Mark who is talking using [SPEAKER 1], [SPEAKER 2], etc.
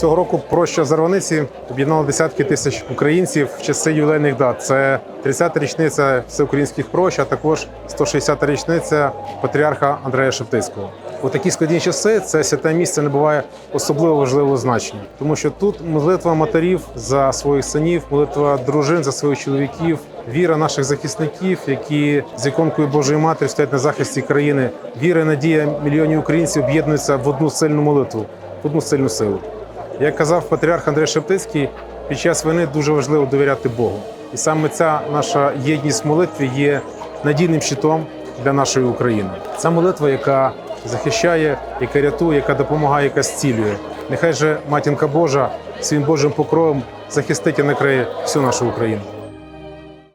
[SPEAKER 1] Цього року проща Зарваниці об'єднала десятки тисяч українців в часи ювілейних дат. Це 30-та річниця всеукраїнських прощ, а також 160-та річниця патріарха Андрея Шептицького. У такі складні часи це святе місце набуває особливо важливого значення, тому що тут молитва матерів за своїх синів, молитва дружин за своїх чоловіків, віра наших захисників, які з іконкою Божої Матері стоять на захисті країни. Віра і надія мільйонів українців об'єднуються в одну сильну молитву, в одну сильну силу. Як казав патріарх Андрей Шептицький, під час війни дуже важливо довіряти Богу. І саме ця наша єдність в молитві є надійним щитом для нашої України. Це молитва, яка захищає, яка рятує, яка допомагає, яка зцілює. Нехай же матінка Божа своїм Божим покровом захистить і накриє всю нашу Україну.